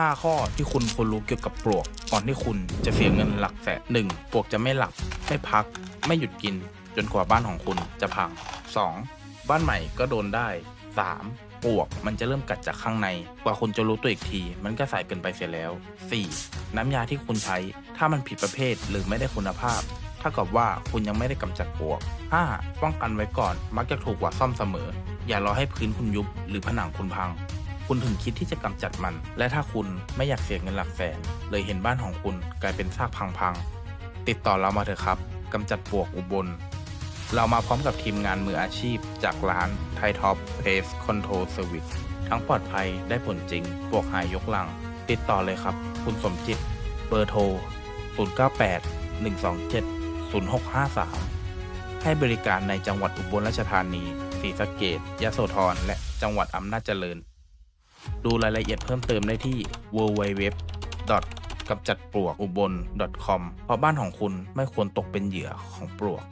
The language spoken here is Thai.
5 ข้อที่คุณควรรู้เกี่ยวกับปลวก ก่อนที่คุณจะเสียเงินหลักแสนหนึ่งปลวกจะไม่หลับ ไม่พัก ไม่หยุดกิน จนกว่าบ้านของคุณจะพัง 2. บ้านใหม่ก็โดนได้ 3. ปลวกมันจะเริ่มกัดจากข้างใน กว่าคุณจะรู้ตัวอีกที มันก็สายเกินไปเสียแล้ว 4. น้ำยาที่คุณใช้ ถ้ามันผิดประเภทหรือไม่ได้คุณภาพถ้ากับว่าคุณยังไม่ได้กำจัดปลวก 5. ป้องกันไว้ก่อนมักจะถูกกว่าซ่อมเสมอ อย่ารอให้พื้นคุณยุบหรือผนังคุณพัง คุณถึงคิดที่จะกำจัดมัน และถ้าคุณไม่อยากเสียเงินหลักแสน เลยเห็นบ้านของคุณกลายเป็นซากพังๆ ติดต่อเรามาเถอะครับกำจัดปลวกอุบล เรามาพร้อมกับทีมงานมืออาชีพ จากร้านไทท็อปเพสคอนโทรลเซอร์วิสทั้งปลอดภัยได้ผลจริงปลวกหายยกลัง ติดต่อเลยครับ คุณสมจิต เบอร์โทร 098 127 0653 ให้บริการในจังหวัดอุบลราชธานีศรีสะเกดยโสธร และจังหวัดอำนาจเจริญ ดูรายละเอียดเพิ่มเติมได้ที่ www. กำจัดปลวกอุบล .com เพราะบ้านของคุณไม่ควรตกเป็นเหยื่อของปลวก